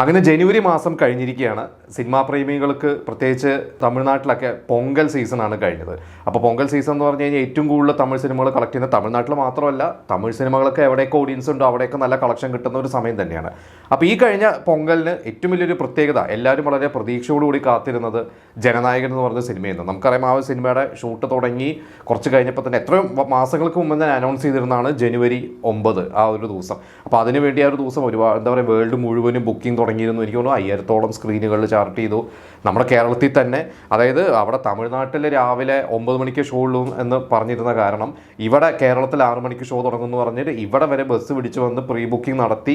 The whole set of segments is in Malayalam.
അങ്ങനെ ജനുവരി മാസം കഴിഞ്ഞിരിക്കുകയാണ്. സിനിമാ പ്രേമികൾക്ക് പ്രത്യേകിച്ച് തമിഴ്നാട്ടിലൊക്കെ പൊങ്കൽ സീസണാണ് കഴിഞ്ഞത്. അപ്പോൾ പൊങ്കൽ സീസൺ എന്ന് പറഞ്ഞു കഴിഞ്ഞാൽ ഏറ്റവും കൂടുതൽ തമിഴ് സിനിമകൾ കളക്ട് ചെയ്യുന്ന തമിഴ്നാട്ടിൽ മാത്രമല്ല തമിഴ് സിനിമകളൊക്കെ എവിടെയൊക്കെ ഓഡിയൻസ് ഉണ്ടോ അവിടെയൊക്കെ നല്ല കളക്ഷൻ കിട്ടുന്ന ഒരു സമയം തന്നെയാണ്. അപ്പോൾ ഈ കഴിഞ്ഞ പൊങ്കലിന് ഏറ്റവും വലിയൊരു പ്രത്യേകത എല്ലാവരും വളരെ പ്രതീക്ഷയോടുകൂടി കാത്തിരുന്നത് ജനനായകൻ എന്ന് പറഞ്ഞ സിനിമയായിരുന്നു. നമുക്കറിയാം ആ സിനിമയുടെ ഷൂട്ട് തുടങ്ങി കുറച്ച് കഴിഞ്ഞപ്പോൾ തന്നെ എത്രയും മാസങ്ങൾക്ക് മുമ്പ് തന്നെ അനൗൺസ് ചെയ്തിരുന്നതാണ് ജനുവരി ഒമ്പത് ആ ഒരു ദിവസം. അപ്പോൾ അതിനുവേണ്ടി ആ ഒരു ദിവസം ഒരുപാട് എന്താ പറയുക വേൾഡ് മുഴുവനും ബുക്കിംഗ് തുടങ്ങിയിരുന്നു. എനിക്ക് തോന്നുന്നു അയ്യായിരത്തോളം സ്ക്രീനുകളിൽ ചാർട്ട് ചെയ്തു. നമ്മുടെ കേരളത്തിൽ തന്നെ അതായത് അവിടെ തമിഴ്നാട്ടിൽ രാവിലെ ഒമ്പത് മണിക്ക് ഷോ ഉള്ളൂ എന്ന് പറഞ്ഞിരുന്ന കാരണം ഇവിടെ കേരളത്തിൽ ആറ് മണിക്ക് ഷോ തുടങ്ങുമെന്ന് പറഞ്ഞിട്ട് ഇവിടെ വരെ ബസ് പിടിച്ച് വന്ന് പ്രീ ബുക്കിംഗ് നടത്തി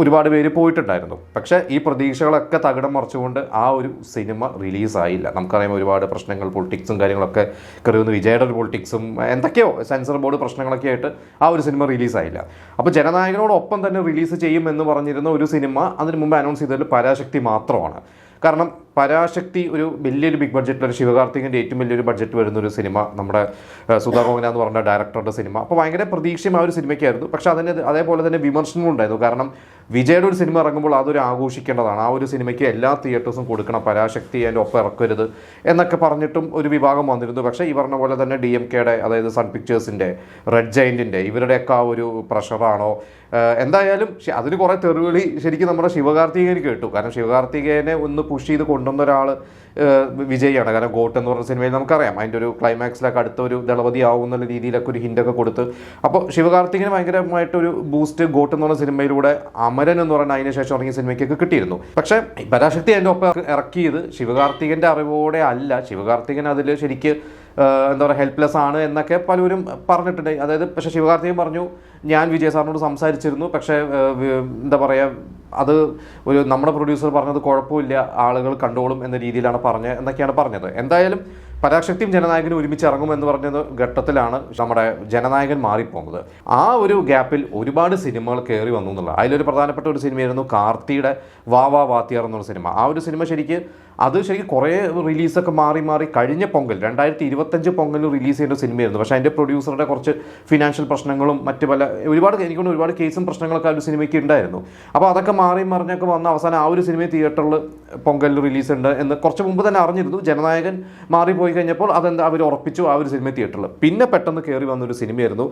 ഒരുപാട് പേര് പോയിട്ടുണ്ടായിരുന്നു. പക്ഷേ ഈ പ്രതീക്ഷകളൊക്കെ തകിടം മറിച്ചുകൊണ്ട് ആ ഒരു സിനിമ റിലീസായില്ല നമുക്കറിയാം ഒരുപാട് പ്രശ്നങ്ങൾ പൊളിറ്റിക്സും കാര്യങ്ങളൊക്കെ കയറിയുന്ന വിജയുടെ ഒരു പൊളിറ്റിക്സും എന്തൊക്കെയോ സെൻസർ ബോർഡ് പ്രശ്നങ്ങളൊക്കെ ആയിട്ട് ആ ഒരു സിനിമ റിലീസായില്ല അപ്പോൾ ജനനായകനോടൊപ്പം തന്നെ റിലീസ് ചെയ്യും എന്ന് പറഞ്ഞിരുന്ന ഒരു സിനിമ അതിന് മുമ്പ് അനൗൺസ് ചെയ്തതിൽ പരാശക്തി മാത്രമാണ്. കാരണം പരാശക്തി ഒരു വലിയൊരു ബിഗ് ബഡ്ജറ്റിൽ ഒരു ശിവകാർത്തികന്റെ ഏറ്റവും വലിയൊരു ബഡ്ജറ്റ് വരുന്ന ഒരു സിനിമ നമ്മുടെ സുധാകോങ്ങന സുധാ കോങ്ങന എന്ന് പറഞ്ഞ ഡയറക്ടറുടെ സിനിമ അപ്പോൾ ഭയങ്കര പ്രതീക്ഷയും ആ ഒരു സിനിമയ്ക്കായിരുന്നു പക്ഷെ അതിന് അതേപോലെ തന്നെ വിമർശനവും ഉണ്ടായിരുന്നു. കാരണം വിജയുടെ ഒരു സിനിമ ഇറങ്ങുമ്പോൾ അതൊരു ആഘോഷിക്കേണ്ടതാണ്. ആ ഒരു സിനിമയ്ക്ക് എല്ലാ തിയേറ്റേഴ്സും കൊടുക്കണം. പരാശക്തി അതിന്റെ ഒപ്പം ഇറക്കരുത് എന്നൊക്കെ പറഞ്ഞിട്ടും ഒരു വിഭാഗം വന്നിരുന്നു. പക്ഷേ ഈ പറഞ്ഞ പോലെ തന്നെ ഡി എം കെയുടെ അതായത് സൺ പിക്ചേഴ്സിന്റെ റെഡ് ജൈന്റിന്റെ ഇവരുടെയൊക്കെ ആ ഒരു പ്രഷറാണോ എന്തായാലും അതിന് കുറേ തെറിവിളി ശരിക്കും നമ്മുടെ ശിവകാർത്തികേയന് കേട്ടു. കാരണം ശിവകാർത്തികേയനെ ഒന്ന് പുഷ് ചെയ്ത് കൊണ്ടുവന്ന ഒരാൾ വിജയിയാണ്. കാരണം ഗോട്ട് എന്ന് പറഞ്ഞ സിനിമയിൽ നമുക്കറിയാം. അതിന്റെ ഒരു ക്ലൈമാക്സിലൊക്കെ അടുത്ത ഒരു ദളപതി ആവും എന്നുള്ള രീതിയിലൊക്കെ ഒരു ഹിന്റൊക്കെ കൊടുത്ത്. അപ്പോൾ ശിവകാർത്തികന് ഭയങ്കരമായിട്ടൊരു ബൂസ്റ്റ് ഗോട്ട് എന്ന് പറഞ്ഞ സിനിമയിലൂടെ അമരൻ എന്ന് പറയുന്ന അതിന് ശേഷം ഇറങ്ങിയ സിനിമയ്ക്കൊക്കെ കിട്ടിയിരുന്നു. പക്ഷേ പരാശക്തി അതിന്റെ ഒപ്പം ഇറക്കിയത് ശിവകാർത്തികന്റെ അറിവോടെ അല്ല. ശിവകാർത്തികൻ അതിൽ ശരിക്ക് എന്താ പറയുക ഹെൽപ്ലെസ് ആണ് എന്നൊക്കെ പലരും പറഞ്ഞിട്ടുണ്ട്. അതായത് പക്ഷേ ശിവകാർത്തികൻ പറഞ്ഞു ഞാൻ വിജയ് സാറിനോട് സംസാരിച്ചിരുന്നു. പക്ഷേ എന്താ പറയുക അത് ഒരു നമ്മുടെ പ്രൊഡ്യൂസർ പറഞ്ഞത് കുഴപ്പമില്ല. ആളുകൾ കണ്ടോളും എന്ന രീതിയിലാണ് പറഞ്ഞത് എന്നൊക്കെയാണ് പറഞ്ഞത്. എന്തായാലും പരാശക്തിയും ജനനായകനും ഒരുമിച്ച് ഇറങ്ങും എന്ന് പറഞ്ഞത് ഘട്ടത്തിലാണ് നമ്മുടെ ജനനായകൻ മാറിപ്പോകുന്നത്. ആ ഒരു ഗ്യാപ്പിൽ ഒരുപാട് സിനിമകൾ കയറി വന്നു എന്നുള്ളത് അതിലൊരു പ്രധാനപ്പെട്ട ഒരു സിനിമയായിരുന്നു കാർത്തിയുടെ വാ വാ വാത്തിയാർ എന്നുള്ള സിനിമ. ആ ഒരു സിനിമ ശരിക്ക് അത് ശരിക്കും കുറേ റിലീസൊക്കെ മാറി മാറി കഴിഞ്ഞ പൊങ്കൽ രണ്ടായിരത്തി ഇരുപത്തഞ്ച് പൊങ്കൽ റിലീസ് ചെയ്യേണ്ട സിനിമയായിരുന്നു. പക്ഷേ അതിന്റെ പ്രൊഡ്യൂസറുടെ കുറച്ച് ഫിനാൻഷ്യൽ പ്രശ്നങ്ങളും മറ്റു പല ഒരുപാട് എനിക്കൊണ്ട് ഒരുപാട് കേസും പ്രശ്നങ്ങളൊക്കെ ആ ഒരു സിനിമയ്ക്ക് ഉണ്ടായിരുന്നു. അപ്പോൾ അതൊക്കെ മാറി മറിഞ്ഞൊക്കെ വന്ന അവസാനം ആ ഒരു സിനിമ തിയേറ്ററിൽ പൊങ്കലിൽ റിലീസ് ഉണ്ട് എന്ന് കുറച്ച് മുമ്പ് തന്നെ അറിഞ്ഞിരുന്നു. ജനനായകൻ മാറിപ്പോയി. കഴിഞ്ഞപ്പോൾ അതെന്താ അവർ ഉറപ്പിച്ചു ആ ഒരു സിനിമ തിയേറ്ററിൽ പിന്നെ പെട്ടെന്ന് കയറി വന്നൊരു സിനിമയായിരുന്നു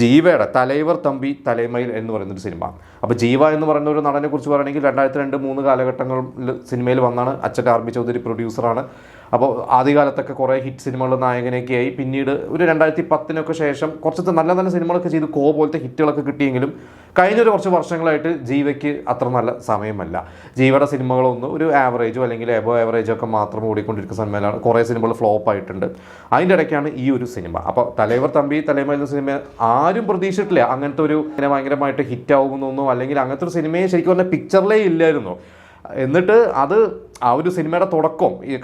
ജീവയുടെ തലൈവർ തമ്പി തലൈമയിൽ എന്ന് പറയുന്നൊരു സിനിമ. അപ്പോൾ ജീവ എന്ന് പറയുന്ന ഒരു നടനെ കുറിച്ച് പറയുകയാണെങ്കിൽ രണ്ടായിരത്തി രണ്ട് മൂന്ന് കാലഘട്ടങ്ങളിൽ സിനിമയിൽ വന്നാണ്. അച്ഛൻ ആർ ബി ചൗധരി പ്രൊഡ്യൂസറാണ് അപ്പോൾ ആദ്യകാലത്തൊക്കെ കുറേ ഹിറ്റ് സിനിമകൾ നായകനൊക്കെ ആയി പിന്നീട് ഒരു രണ്ടായിരത്തി പത്തിനൊക്കെ ശേഷം കുറച്ച് നല്ല നല്ല സിനിമകളൊക്കെ ചെയ്ത് കോ പോലത്തെ ഹിറ്റുകളൊക്കെ കിട്ടിയെങ്കിലും കഴിഞ്ഞൊരു കുറച്ച് വർഷങ്ങളായിട്ട് ജീവയ്ക്ക് അത്ര നല്ല സമയമല്ല. ജീവയുടെ സിനിമകളൊന്നും ഒരു ആവറേജോ അല്ലെങ്കിൽ എബോ ആവറേജോ ഒക്കെ മാത്രം ഓടിക്കൊണ്ടിരിക്കുന്ന സിനിമയിലാണ്. കുറേ സിനിമകൾ ഫ്ലോപ്പ് ആയിട്ടുണ്ട്. അതിന്റെ ഇടയ്ക്കാണ് ഈ ഒരു സിനിമ. അപ്പോൾ തലേവർ തമ്പി തലൈമ എന്ന സിനിമ ആരും പ്രതീക്ഷിച്ചിട്ടില്ല. അങ്ങനത്തെ ഒരു ഭയങ്കരമായിട്ട് ഹിറ്റ് ആവുമെന്നൊന്നും അല്ലെങ്കിൽ അങ്ങനത്തെ ഒരു സിനിമയെ ശരിക്കും പറഞ്ഞാൽ പിക്ചറിലേ ഇല്ലായിരുന്നു. എന്നിട്ട് അത് ആ ഒരു സിനിമയുടെ തുടക്കം ഈ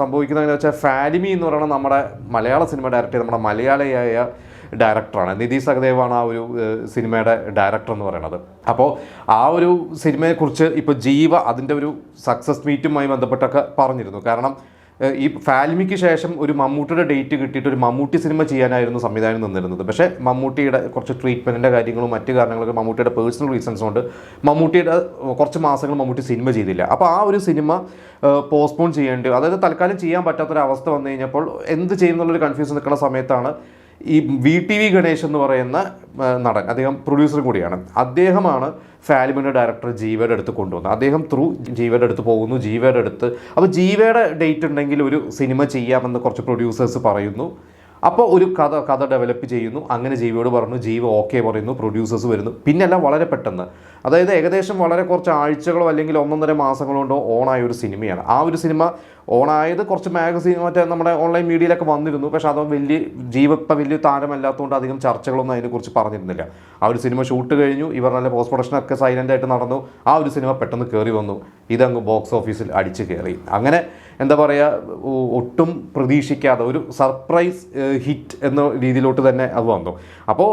സംഭവിക്കുന്നതെന്ന് വെച്ചാൽ ഫാലിമി എന്ന് പറയുന്ന നമ്മുടെ മലയാള സിനിമ ഡയറക്ടർ നമ്മുടെ മലയാളിയായ ഡയറക്ടറാണ്. നിധി സഹദേവാണ് ആ ഒരു സിനിമയുടെ ഡയറക്ടർ എന്ന് പറയുന്നത്. അപ്പോൾ ആ ഒരു സിനിമയെക്കുറിച്ച് ഇപ്പോൾ ജീവ അതിന്റെ ഒരു സക്സസ് മീറ്റുമായി ബന്ധപ്പെട്ടൊക്കെ പറഞ്ഞിരുന്നു. കാരണം ഈ ഫാൽമിക്ക് ശേഷം ഒരു മമ്മൂട്ടിയുടെ ഡേറ്റ് കിട്ടിയിട്ട് ഒരു മമ്മൂട്ടി സിനിമ ചെയ്യാനായിരുന്നു സംവിധാനം നിന്നിരുന്നത് പക്ഷേ മമ്മൂട്ടിയുടെ കുറച്ച് ട്രീറ്റ്മെന്റിന്റെ കാര്യങ്ങളും മറ്റ് കാരണങ്ങളൊക്കെ മമ്മൂട്ടിയുടെ പേഴ്സണൽ റീസൺസ് കൊണ്ട് മമ്മൂട്ടിയുടെ കുറച്ച് മാസങ്ങൾ മമ്മൂട്ടി സിനിമ ചെയ്തില്ല. അപ്പോൾ ആ ഒരു സിനിമ പോസ്റ്റ്പോൺ ചെയ്യേണ്ടി അതായത് തൽക്കാലം ചെയ്യാൻ പറ്റാത്തൊരവസ്ഥ വന്നു കഴിഞ്ഞപ്പോൾ എന്ത് ചെയ്യുന്നുള്ളൊരു കൺഫ്യൂഷൻ നിൽക്കുന്ന സമയത്താണ് ഈ വി ടി വി ഗണേഷ് എന്ന് പറയുന്ന നടൻ അദ്ദേഹം പ്രൊഡ്യൂസർ കൂടിയാണ്. അദ്ദേഹമാണ് ഫാലിമിന്റെ ഡയറക്ടർ ജീവയുടെ അടുത്ത് കൊണ്ടുവന്നത്. അദ്ദേഹം ത്രൂ ജീവയുടെ അടുത്ത് പോകുന്നു. ജീവയുടെ അടുത്ത് അപ്പോൾ ജീവയുടെ ഡേറ്റ് ഉണ്ടെങ്കിൽ ഒരു സിനിമ ചെയ്യാമെന്ന് കുറച്ച് പ്രൊഡ്യൂസേഴ്സ് പറയുന്നു. അപ്പോൾ ഒരു കഥ കഥ ഡെവലപ്പ് ചെയ്യുന്നു. അങ്ങനെ ജീവിയോട് പറഞ്ഞു ജീവ ഓക്കെ പറയുന്നു പ്രൊഡ്യൂസേഴ്സ് വരുന്നു. പിന്നെല്ലാം വളരെ പെട്ടെന്ന്. അതായത് ഏകദേശം വളരെ കുറച്ച് ആഴ്ചകളോ അല്ലെങ്കിൽ ഒന്നൊന്നര മാസങ്ങളോ കൊണ്ടോ ഓണായ ഒരു സിനിമയാണ്. ആ ഒരു സിനിമ ഓണായത് കുറച്ച് മാഗസീൻ മറ്റേ നമ്മുടെ ഓൺലൈൻ മീഡിയയിലൊക്കെ വന്നിരുന്നു. പക്ഷേ അത് വലിയ ജീവ ഇപ്പം വലിയ താരമല്ലാത്തതുകൊണ്ട് അധികം ചർച്ചകളൊന്നും അതിനെക്കുറിച്ച് പറഞ്ഞിരുന്നില്ല. ആ ഒരു സിനിമ ഷൂട്ട് കഴിഞ്ഞു. ഇവർ നല്ല പോസ്റ്റ് പ്രൊഡക്ഷനൊക്കെ സൈലന്റ് ആയിട്ട് നടന്നു. ആ ഒരു സിനിമ പെട്ടെന്ന് കയറി വന്നു. ഇതങ്ങ് ബോക്സ് ഓഫീസിൽ അടിച്ച് കയറി അങ്ങനെ എന്താ പറയുക ഒട്ടും പ്രതീക്ഷിക്കാതെ ഒരു സർപ്രൈസ് ഹിറ്റ് എന്ന രീതിയിലോട്ട് തന്നെ അത് വന്നു. അപ്പോൾ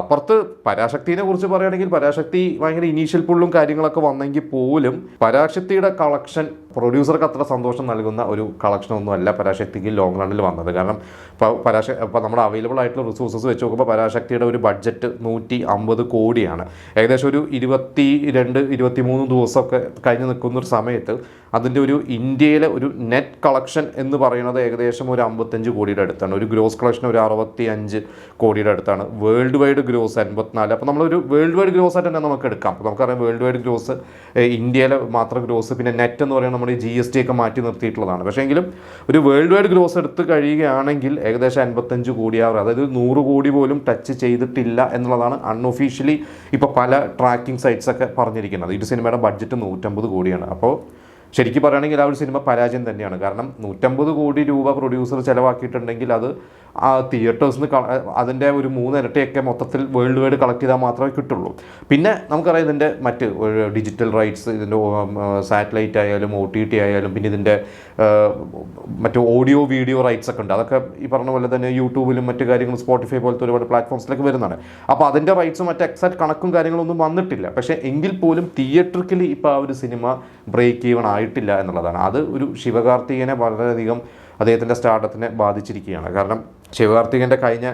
അപ്പുറത്ത് പരാശക്തിനെ കുറിച്ച് പറയുകയാണെങ്കിൽ പരാശക്തി ഭയങ്കര ഇനീഷ്യൽ പുള്ളും കാര്യങ്ങളൊക്കെ വന്നെങ്കിൽ പോലും പരാശക്തിയുടെ കളക്ഷൻ പ്രൊഡ്യൂസർക്ക് അത്ര സന്തോഷം നൽകുന്ന ഒരു കളക്ഷൻ ഒന്നും അല്ല പരാശക്തിക്ക് ലോങ് റണ്ണിൽ വന്നത്. കാരണം ഇപ്പോൾ പരാശ ഇപ്പോൾ നമ്മുടെ അവൈലബിൾ ആയിട്ടുള്ള റിസോഴ്സസ് വെച്ച് നോക്കുമ്പോൾ പരാശക്തിയുടെ ഒരു ബഡ്ജറ്റ് നൂറ്റി അമ്പത് കോടിയാണ്. ഏകദേശം ഒരു ഇരുപത്തി രണ്ട് ഇരുപത്തി മൂന്ന് ദിവസമൊക്കെ കഴിഞ്ഞ് നിൽക്കുന്ന ഒരു സമയത്ത് അതിന്റെ ഒരു ഇന്ത്യയിലെ ഒരു നെറ്റ് കളക്ഷൻ എന്ന് പറയുന്നത് ഏകദേശം ഒരു അമ്പത്തഞ്ച് കോടിയുടെ അടുത്താണ്. ഒരു ഗ്രോസ് കളക്ഷൻ ഒരു അറുപത്തി അഞ്ച് കോടിയുടെ അടുത്താണ്. വേൾഡ് വൈഡ് ഗ്രോസ് അൻപത്തിനാല്. അപ്പോൾ നമ്മളൊരു വേൾഡ് വൈഡ് ഗ്രോസ് ആയിട്ട് തന്നെ നമുക്ക് എടുക്കാം. അപ്പോൾ നമുക്കറിയാം വേൾഡ് വൈഡ് ഗ്രോസ് ഇന്ത്യയിലെ മാത്രം ഗ്രോസ് പിന്നെ നെറ്റ് എന്ന് പറയുന്നത് നമ്മുടെ ജി എസ് ടി ഒക്കെ മാറ്റി നിർത്തിയിട്ടുള്ളതാണ്. പക്ഷേ എങ്കിലും ഒരു വേൾഡ് വൈഡ് ഗ്രോസ് എടുത്ത് കഴിയുകയാണെങ്കിൽ ഏകദേശം അൻപത്തഞ്ച് കോടിയാവും അതായത് നൂറ് കോടി പോലും ടച്ച് ചെയ്തിട്ടില്ല എന്നുള്ളതാണ് അൺഒഫീഷ്യലി ഇപ്പോൾ പല ട്രാക്കിംഗ് സൈറ്റ്സ് ഒക്കെ പറഞ്ഞിരിക്കുന്നത്. ഈ ഒരു സിനിമയുടെ ബഡ്ജറ്റ് നൂറ്റമ്പത് കോടിയാണ്. അപ്പോൾ ശരിക്കും പറയുകയാണെങ്കിൽ ആ ഒരു സിനിമ പരാജയം തന്നെയാണ്. കാരണം നൂറ്റമ്പത് കോടി രൂപ പ്രൊഡ്യൂസർ ചിലവാക്കിയിട്ടുണ്ടെങ്കിൽ അത് ആ തിയേറ്റേഴ്സിന് അതിന്റെ ഒരു മൂന്ന് ഇരട്ടിയൊക്കെ മൊത്തത്തിൽ വേൾഡ് വൈഡ് കളക്ട് ചെയ്താൽ മാത്രമേ കിട്ടുള്ളൂ. പിന്നെ നമുക്കറിയാം ഇതിന്റെ മറ്റ് ഡിജിറ്റൽ റൈറ്റ്സ് ഇതിന്റെ സാറ്റലൈറ്റ് ആയാലും ഒ ടി ടി ആയാലും പിന്നെ ഇതിന്റെ മറ്റ് ഓഡിയോ വീഡിയോ റൈറ്റ്സ് ഒക്കെ ഉണ്ട്. അതൊക്കെ ഈ പറഞ്ഞ പോലെ തന്നെ യൂട്യൂബിലും മറ്റു കാര്യങ്ങളും സ്പോട്ടിഫൈ പോലത്തെ ഒരുപാട് പ്ലാറ്റ്ഫോംസിലൊക്കെ വരുന്നതാണ്. അപ്പോൾ അതിന്റെ റൈറ്റ്സും മറ്റ് എക്സാക്ട് കണക്കും കാര്യങ്ങളൊന്നും വന്നിട്ടില്ല. പക്ഷേ എങ്കിൽ പോലും തിയേറ്ററിക്കലി ഇപ്പോൾ ആ ഒരു സിനിമ ബ്രേക്ക് ഈവൺ ആയിട്ടില്ല എന്നുള്ളതാണ്. അത് ഒരു ശിവകാർത്തികനെ വളരെയധികം അദ്ദേഹത്തിന്റെ സ്റ്റാർട്ടത്തിനെ ബാധിച്ചിരിക്കുകയാണ്. കാരണം ശിവകാർത്തികന്റെ കഴിഞ്ഞ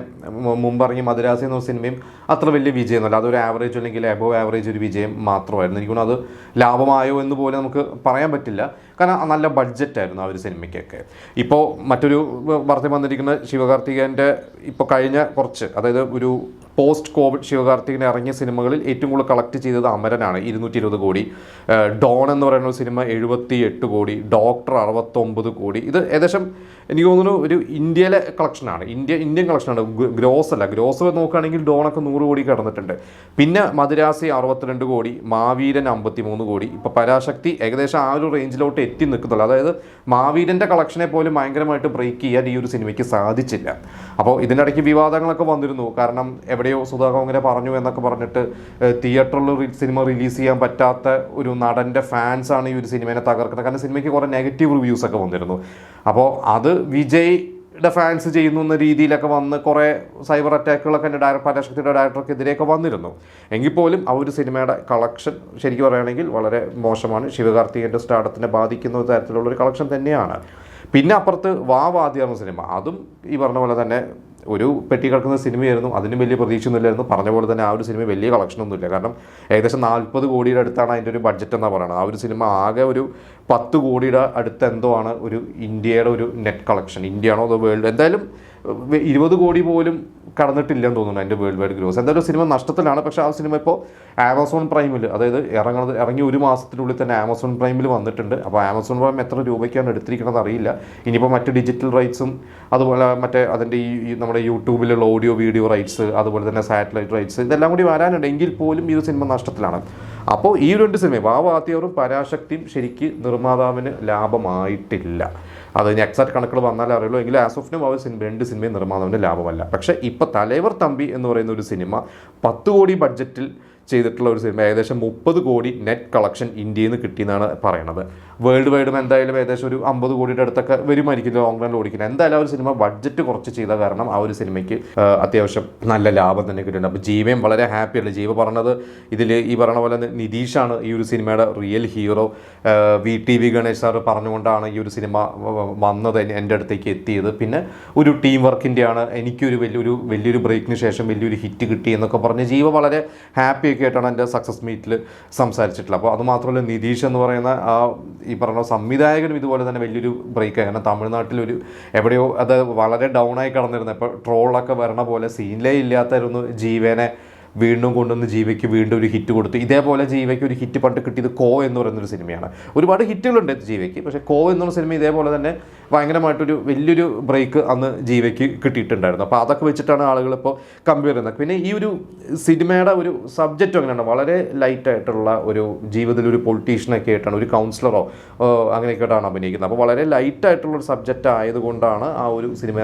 മുമ്പിറങ്ങിയ മദ്രാസി എന്ന സിനിമയും അത്ര വലിയ വിജയമൊന്നുമല്ല. അതൊരു ആവറേജ് അല്ലെങ്കിൽ എബോവ് ആവറേജ് ഒരു വിജയം മാത്രമായിരുന്നു. എനിക്കൊന്നും അത് ലാഭമായോ എന്ന് പോലെ നമുക്ക് പറയാൻ പറ്റില്ല. കാരണം നല്ല ബഡ്ജറ്റായിരുന്നു ആ ഒരു സിനിമയ്ക്കൊക്കെ. ഇപ്പോൾ മറ്റൊരു വാർത്ത വന്നിരിക്കുന്ന ശിവകാർത്തികന്റെ ഇപ്പോൾ കഴിഞ്ഞ കുറച്ച് അതായത് ഒരു പോസ്റ്റ് കോവിഡ് ശിവകാർത്തികൻ ഇറങ്ങിയ സിനിമകളിൽ ഏറ്റവും കൂടുതൽ കളക്ട് ചെയ്തത് അമരനാണ്. ഇരുന്നൂറ്റി ഇരുപത് കോടി ഡോൺ എന്ന് പറയുന്ന ഒരു സിനിമ എഴുപത്തി എട്ട് കോടി. ഡോക്ടർ അറുപത്തൊമ്പത് കോടി. ഇത് ഏകദേശം എനിക്ക് തോന്നുന്നു ഒരു ഇന്ത്യയിലെ കളക്ഷനാണ് ഇന്ത്യ ഇന്ത്യൻ കളക്ഷനാണ് ഗ്രോസ് അല്ല. ഗ്രോസ് നോക്കുകയാണെങ്കിൽ ഡോണൊക്കെ നൂറ് കോടി കടന്നിട്ടുണ്ട്. പിന്നെ മദുരാസി അറുപത്തിരണ്ട് കോടി മാവീരൻ അമ്പത്തി മൂന്ന് കോടി. ഇപ്പോൾ പരാശക്തി ഏകദേശം ആ ഒരു റേഞ്ചിലോട്ട് എത്തി നിൽക്കുന്നുള്ളൂ. അതായത് മാവീരന്റെ കളക്ഷനെ പോലും ഭയങ്കരമായിട്ട് ബ്രേക്ക് ചെയ്യാൻ ഈ ഒരു സിനിമയ്ക്ക് സാധിച്ചില്ല. അപ്പോൾ ഇതിനിടയ്ക്ക് വിവാദങ്ങളൊക്കെ വന്നിരുന്നു. കാരണം എവിടെയോ സുധാകർ അങ്ങനെ പറഞ്ഞു എന്നൊക്കെ പറഞ്ഞിട്ട് തിയേറ്ററിൽ സിനിമ റിലീസ് ചെയ്യാൻ പറ്റാത്ത ഒരു നടന്റെ ഫാൻസാണ് ഈ ഒരു സിനിമയെ തകർക്കുന്നത്. കാരണം സിനിമയ്ക്ക് കുറേ നെഗറ്റീവ് റിവ്യൂസ് ഒക്കെ വന്നിരുന്നു. അപ്പോൾ അത് വിജയ് യുടെ ഫാൻസ് ചെയ്യുന്നു എന്ന രീതിയിലൊക്കെ വന്ന് കുറേ സൈബർ അറ്റാക്കുകളൊക്കെ എന്റെ ഡയറക്ടർ പരാശക്തിയുടെ ഡയറക്ടർക്കെതിരെയൊക്കെ വന്നിരുന്നു. എങ്കിൽ പോലും ആ ഒരു സിനിമയുടെ കളക്ഷൻ ശരിക്കും പറയുകയാണെങ്കിൽ വളരെ മോശമാണ്. ശിവകാർത്തികന്റെ സ്റ്റാർഡത്തിനെ ബാധിക്കുന്ന തരത്തിലുള്ള ഒരു കളക്ഷൻ തന്നെയാണ്. പിന്നെ അപ്പുറത്ത് വാ വാദ്യാർന്ന സിനിമ അതും ഈ പറഞ്ഞ പോലെ തന്നെ ഒരു പെട്ടി കിടക്കുന്ന സിനിമയായിരുന്നു. അതിന് വലിയ പ്രതീക്ഷയൊന്നുമില്ലായിരുന്നു. പറഞ്ഞ പോലെ തന്നെ ആ ഒരു സിനിമ വലിയ കളക്ഷനൊന്നുമില്ല കാരണം ഏകദേശം നാൽപ്പത് കോടിയുടെ അടുത്താണ് അതിന്റെ ഒരു ബഡ്ജറ്റ് എന്നാണ് പറയുന്നത് ആ ഒരു സിനിമ ആകെ ഒരു പത്ത് കോടിയുടെ അടുത്ത് എന്തോ ആണ് ഒരു ഇന്ത്യയുടെ ഒരു നെറ്റ് കളക്ഷൻ ഇന്ത്യയാണോ അതോ വേൾഡ് എന്തായാലും ഇരുപത് കോടി പോലും കടന്നിട്ടില്ലെന്ന് തോന്നുന്നു എന്റെ വേൾഡ് വൈഡ് ഗ്രോസ്. എന്തായാലും സിനിമ നഷ്ടത്തിലാണ്. പക്ഷേ ആ സിനിമ ഇപ്പോൾ ആമസോൺ പ്രൈമിൽ അതായത് ഇറങ്ങുന്നത് ഇറങ്ങി ഒരു മാസത്തിനുള്ളിൽ തന്നെ ആമസോൺ പ്രൈമിൽ വന്നിട്ടുണ്ട്. അപ്പോൾ ആമസോൺ പ്രൈം എത്ര രൂപയ്ക്കാണ് എടുത്തിരിക്കുന്നത് അറിയില്ല. ഇനിയിപ്പോൾ മറ്റ് ഡിജിറ്റൽ റൈറ്റ്സും അതുപോലെ മറ്റേ അതിന്റെ ഈ നമ്മുടെ യൂട്യൂബിലുള്ള ഓഡിയോ വീഡിയോ റൈറ്റ്സ് അതുപോലെ തന്നെ സാറ്റലൈറ്റ് റൈറ്റ്സ് ഇതെല്ലാം കൂടി വരാനുണ്ട്. എങ്കിൽ പോലും ഈ ഒരു സിനിമ നഷ്ടത്തിലാണ്. അപ്പോൾ ഈ രണ്ട് സിനിമ വാവാത്തിയവറും പരാശക്തിയും ശരിക്ക് നിർമ്മാതാവിന് ലാഭമായിട്ടില്ല. അത് ഇനി എക്സാക്ട് കണക്കുകൾ വന്നാലേ അറിയുള്ളൂ. എങ്കിൽ ആസ് ഓഫ് നും അവർ സിനിമ രണ്ട് സിനിമയും നിർമ്മാതാവിന്റെ ലാഭമല്ല. പക്ഷേ ഇപ്പോൾ തലൈവർ തമ്പി എന്ന് പറയുന്ന ഒരു സിനിമ പത്ത് കോടി ബഡ്ജറ്റിൽ ചെയ്തിട്ടുള്ള ഒരു സിനിമ ഏകദേശം മുപ്പത് കോടി നെറ്റ് കളക്ഷൻ ഇന്ത്യയിൽ നിന്ന് കിട്ടിയെന്നാണ് പറയണത്. വേൾഡ് വൈഡും എന്തായാലും ഏകദേശം ഒരു അമ്പത് കോടിയുടെ അടുത്തൊക്കെ വരുമായിരിക്കും ലോങ് റൺ ഓടിക്കുന്നത്. എന്തായാലും ആ ഒരു സിനിമ ബഡ്ജറ്റ് കുറച്ച് ചെയ്ത കാരണം ആ ഒരു സിനിമയ്ക്ക് അത്യാവശ്യം നല്ല ലാഭം തന്നെ കിട്ടുന്നുണ്ട്. അപ്പോൾ ജീവയും വളരെ ഹാപ്പിയാണ് ജീവ പറഞ്ഞത് ഇതിൽ ഈ പറഞ്ഞ പോലെ നിതീഷാണ് ഈ ഒരു സിനിമയുടെ real hero V T V Ganesh sir പറഞ്ഞുകൊണ്ടാണ് ഈ ഒരു സിനിമ വന്നത് എന്റെ അടുത്തേക്ക് എത്തിയത്. പിന്നെ ഒരു ടീം വർക്കിന്റെയാണ് എനിക്കൊരു വലിയൊരു വലിയൊരു ബ്രേക്കിന് ശേഷം വലിയൊരു ഹിറ്റ് കിട്ടി എന്നൊക്കെ പറഞ്ഞ് ജീവ വളരെ ഹാപ്പി ആയിട്ടാണ് എന്റെ സക്സസ് മീറ്റിൽ സംസാരിച്ചിട്ടുള്ളത്. അപ്പോൾ അതുമാത്രമല്ല നിതീഷ് എന്ന് പറയുന്ന ആ ഈ പറഞ്ഞ സംവിധായകനും ഇതുപോലെ തന്നെ വലിയൊരു ബ്രേക്ക് കാരണം തമിഴ്നാട്ടിലൊരു എവിടെയോ അത് വളരെ ഡൗൺ ആയി കടന്നിരുന്നത് ഇപ്പോൾ ട്രോളൊക്കെ വരണ പോലെ സീനിലേ ഇല്ലാത്തായിരുന്നു ജീവനെ വീണ്ടും കൊണ്ടുവന്ന് ജീവയ്ക്ക് വീണ്ടും ഒരു ഹിറ്റ് കൊടുത്തു ഇതേപോലെ ജീവയ്ക്ക് ഒരു ഹിറ്റ് പണ്ട് കിട്ടിയത് കോ എന്ന് പറയുന്നൊരു സിനിമയാണ്. ഒരുപാട് ഹിറ്റുകളുണ്ട് ജീവയ്ക്ക് പക്ഷേ കോ എന്നുള്ള സിനിമ ഇതേപോലെ തന്നെ ഭയങ്കരമായിട്ടൊരു വലിയൊരു ബ്രേക്ക് അന്ന് ജീവയ്ക്ക് കിട്ടിയിട്ടുണ്ടായിരുന്നു. അപ്പോൾ അതൊക്കെ വെച്ചിട്ടാണ് ആളുകൾ ഇപ്പോൾ കമ്പയർ ചെയ്യുന്നത്. പിന്നെ ഈ ഒരു സിനിമയുടെ ഒരു സബ്ജക്റ്റ് അങ്ങനെയാണ്. വളരെ ലൈറ്റായിട്ടുള്ള ഒരു ജീവിതത്തിൽ ഒരു പൊളിറ്റീഷ്യനൊക്കെ ആയിട്ടാണ് ഒരു കൗൺസിലറോ അങ്ങനെയൊക്കെ ആയിട്ടാണ് അഭിനയിക്കുന്നത്. അപ്പോൾ വളരെ ലൈറ്റായിട്ടുള്ള ഒരു സബ്ജക്റ്റ് ആയതുകൊണ്ടാണ് ആ ഒരു സിനിമ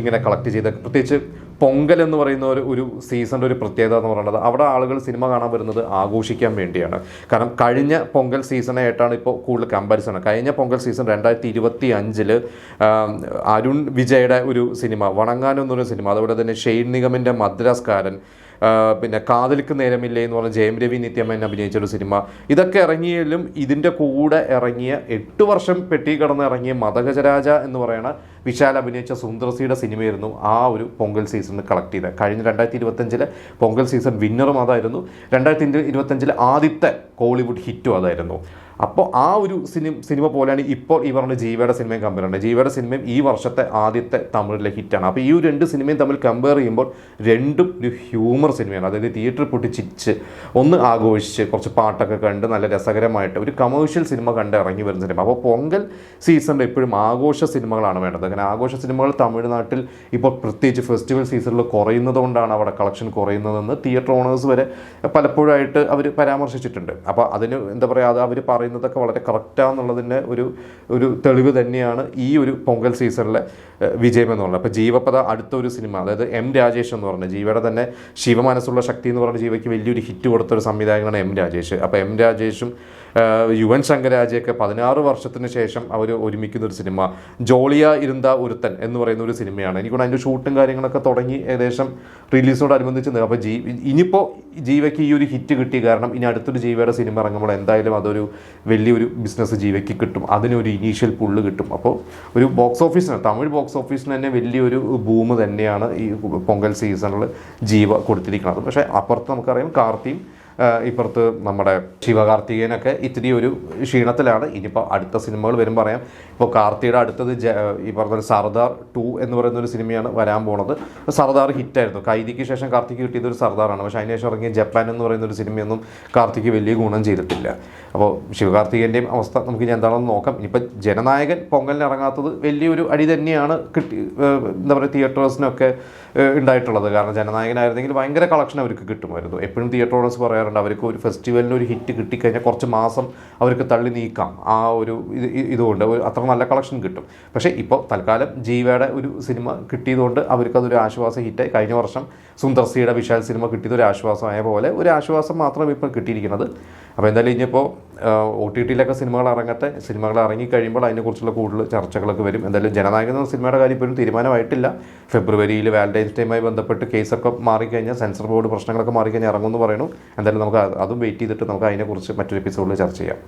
ഇങ്ങനെ കളക്ട് ചെയ്തത്. പ്രത്യേകിച്ച് പൊങ്കൽ എന്ന് പറയുന്ന ഒരു ഒരു സീസണിന്റെ ഒരു പ്രത്യേകത എന്ന് പറയുന്നത് അവിടെ ആളുകൾ സിനിമ കാണാൻ വരുന്നത് ആഘോഷിക്കാൻ വേണ്ടിയാണ്. കാരണം കഴിഞ്ഞ പൊങ്കൽ സീസണായിട്ടാണ് ഇപ്പോൾ കൂടുതൽ കമ്പാരിസൺ കഴിഞ്ഞ പൊങ്കൽ സീസൺ രണ്ടായിരത്തി ഇരുപത്തി അഞ്ചിൽ അരുൺ വിജയുടെ ഒരു സിനിമ വണങ്ങാനം എന്നൊരു സിനിമ അതുപോലെ തന്നെ ഷെയ്ൻ നിഗമിന്റെ മദ്രാസ്കാരൻ പിന്നെ കാതലിക്ക് നേരമില്ലേ എന്ന് പറഞ്ഞ ജയം രവി നിത്യമൻ അഭിനയിച്ച ഒരു സിനിമ. ഇതൊക്കെ ഇറങ്ങിയാലും ഇതിന്റെ കൂടെ ഇറങ്ങിയ എട്ട് വർഷം പെട്ടി കടന്ന് ഇറങ്ങിയ മതഗജരാജ എന്ന് പറയുന്ന വിശാൽ അഭിനയിച്ച സുന്ദർസിയുടെ സിനിമയായിരുന്നു ആ ഒരു പൊങ്കൽ സീസണിൽ കളക്ട് ചെയ്തത്. കഴിഞ്ഞ രണ്ടായിരത്തി ഇരുപത്തഞ്ചിലെ പൊങ്കൽ സീസൺ വിന്നറും അതായിരുന്നു. രണ്ടായിരത്തി ഇരുപത്തഞ്ചിലെ ആദ്യത്തെ കോളിവുഡ് ഹിറ്റും അതായിരുന്നു. അപ്പോൾ ആ ഒരു സിനിമ സിനിമ പോലെയാണ് ഇപ്പോൾ ഈ പറഞ്ഞ ജീവയുടെ സിനിമയും കമ്പയർ ചെയ്യുന്നത്. ജീവയുടെ സിനിമയും ഈ വർഷത്തെ ആദ്യത്തെ തമിഴിലെ ഹിറ്റാണ് അപ്പോൾ ഈ രണ്ട് സിനിമയും തമ്മിൽ കമ്പയർ ചെയ്യുമ്പോൾ രണ്ടും ഒരു ഹ്യൂമർ സിനിമയാണ്. അതായത് തിയേറ്ററിൽ പൊട്ടി ചിരിച്ച് ഒന്ന് ആഘോഷിച്ച് കുറച്ച് പാട്ടൊക്കെ കണ്ട് നല്ല രസകരമായിട്ട് ഒരു കമേഴ്ഷ്യൽ സിനിമ കണ്ട് ഇറങ്ങി വരുന്ന സിനിമ. അപ്പോൾ പൊങ്കൽ സീസണിൽ എപ്പോഴും ആഘോഷ സിനിമകളാണ് വേണ്ടത്. അങ്ങനെ ആഘോഷ സിനിമകൾ തമിഴ്നാട്ടിൽ ഇപ്പോൾ പ്രത്യേകിച്ച് ഫെസ്റ്റിവൽ സീസണിൽ കുറയുന്നത് കൊണ്ടാണ് അവിടെ കളക്ഷൻ കുറയുന്നതെന്ന് തിയേറ്റർ ഓണേഴ്സ് വരെ പലപ്പോഴായിട്ട് അവർ പരാമർശിച്ചിട്ടുണ്ട്. അപ്പോൾ അതിന് എന്താ പറയുക അത് അവർ പറയുന്നതൊക്കെ വളരെ കറക്റ്റാന്നുള്ളതിന്റെ ഒരു ഒരു തെളിവ് തന്നെയാണ് ഈ ഒരു പൊങ്കൽ സീസണിലെ വിജയം എന്ന് പറയുന്നത്. അപ്പോൾ ജീവപദ അടുത്ത ഒരു സിനിമ അതായത് എം രാജേഷ് എന്ന് പറഞ്ഞ ജീവയുടെ തന്നെ ശിവമനസ്സുള്ള ശക്തി എന്ന് പറഞ്ഞ ജീവയ്ക്ക് വലിയൊരു ഹിറ്റ് കൊടുത്തൊരു സംവിധായകനാണ് എം രാജേഷ്. അപ്പോൾ എം രാജേഷും ഏഹ്, എൻ ശങ്കരാജയൊക്കെ പതിനാറ് വർഷത്തിന് ശേഷം അവർ ഒരുമിക്കുന്ന ഒരു സിനിമ ജോളിയ ഇരുന്ന ഒരുത്തൻ എന്ന് പറയുന്ന ഒരു സിനിമയാണ്. എനിക്കൂടെ അതിന്റെ ഷൂട്ടും കാര്യങ്ങളൊക്കെ തുടങ്ങി ഏകദേശം റിലീസിനോടനുബന്ധിച്ച് അപ്പോൾ ജീ ഇനിയിപ്പോൾ ജീവയ്ക്ക് ഈ ഒരു ഹിറ്റ് കിട്ടി കാരണം ഇനി അടുത്തൊരു ജീവയുടെ സിനിമ ഇറങ്ങുമ്പോൾ എന്തായാലും അതൊരു വലിയൊരു ബിസിനസ് ജീവയ്ക്ക് കിട്ടും. അതിനൊരു ഇനീഷ്യൽ പുള്ള് കിട്ടും. അപ്പോൾ ഒരു ബോക്സ് ഓഫീസിന് തമിഴ് ബോക്സ് ഓഫീസിന് തന്നെ വലിയൊരു ബൂം തന്നെയാണ് ഈ പൊങ്കൽ സീസണിൽ ജീവ കൊടുത്തിരിക്കുന്നത്. പക്ഷേ അപ്പുറത്ത് നമുക്കറിയാം കാർത്തിയും ഇപ്പുറത്ത് നമ്മുടെ ശിവകാർത്തികേയനൊക്കെ ഇത്തിരി ഒരു ക്ഷീണത്തിലാണ്. ഇനിയിപ്പോൾ അടുത്ത സിനിമകൾ വരും പറയാം. ഇപ്പോൾ കാർത്തിയുടെ അടുത്തത് ജ ഈ പറഞ്ഞ സർദാർ ടു എന്ന് പറയുന്ന ഒരു സിനിമയാണ് വരാൻ പോണത്. സർദാർ ഹിറ്റായിരുന്നു. കൈദിക്ക് ശേഷം കാർത്തിക്ക് കിട്ടിയത് ഒരു സർദാറാണ്. പക്ഷേ അതിന് ശേഷം ഇറങ്ങിയ ജപ്പാൻ എന്ന് പറയുന്ന ഒരു സിനിമയൊന്നും കാർത്തിക്ക് വലിയ ഗുണം ചെയ്തിട്ടില്ല. അപ്പോൾ ശിവകാർത്തികേന്റെയും അവസ്ഥ നമുക്ക് ഇനി എന്താണെന്ന് നോക്കാം. ഇനിയിപ്പോൾ ജനനായകൻ പൊങ്കലിന് ഇറങ്ങാത്തത് വലിയൊരു അടി തന്നെയാണ് കിട്ടി എന്താ പറയുക തിയേറ്റേഴ്സിനൊക്കെ ഉണ്ടായിട്ടുള്ളത്. കാരണം ജനനായകനായിരുന്നെങ്കിൽ ഭയങ്കര കളക്ഷൻ അവർക്ക് കിട്ടുമായിരുന്നു. എപ്പോഴും തിയേറ്റർ ഓണേഴ്സ് പറയാറുണ്ട് അവർക്ക് ഒരു ഫെസ്റ്റിവലിന് ഒരു ഹിറ്റ് കിട്ടിക്കഴിഞ്ഞാൽ കുറച്ച് മാസം അവർക്ക് തള്ളി നീക്കാം. ആ ഒരു ഇത് ഇതുകൊണ്ട് അത്ര നല്ല കളക്ഷൻ കിട്ടും. പക്ഷേ ഇപ്പോൾ തൽക്കാലം ജീവയുടെ ഒരു സിനിമ കിട്ടിയതുകൊണ്ട് അവർക്കതൊരു ആശ്വാസ ഹിറ്റായി. കഴിഞ്ഞ വർഷം സുന്ദർസിയുടെ വിശാൽ സിനിമ കിട്ടിയത് ഒരു ആശ്വാസമായ പോലെ ഒരു ആശ്വാസം മാത്രം ഇപ്പോൾ കിട്ടിയിരിക്കുന്നത്. അപ്പോൾ എന്തായാലും ഇനിയിപ്പോൾ ഒ ടി ടിയിലൊക്കെ സിനിമകൾ ഇറങ്ങട്ടെ സിനിമകൾ ഇറങ്ങി കഴിയുമ്പോൾ അതിനെക്കുറിച്ചുള്ള കൂടുതൽ ചർച്ചകളൊക്കെ വരും. എന്തായാലും ജനനായകൻ എന്ന സിനിമയുടെ കാര്യം ഇപ്പോഴും തീരുമാനമായിട്ടില്ല. ഫെബ്രുവരിയിൽ വാലന്റൈൻസ് ഡേയുമായി ബന്ധപ്പെട്ട് കേസൊക്കെ മാറിക്കഴിഞ്ഞാൽ സെൻസർ ബോർഡ് പ്രശ്നങ്ങളൊക്കെ മാറിക്കഴിഞ്ഞാൽ ഇറങ്ങുമെന്ന് പറയുന്നു. എന്തായാലും നമുക്ക് അതും വെയിറ്റ് ചെയ്തിട്ട് നമുക്ക് അതിനെക്കുറിച്ച് മറ്റൊരു എപ്പിസോഡിൽ ചർച്ച ചെയ്യാം.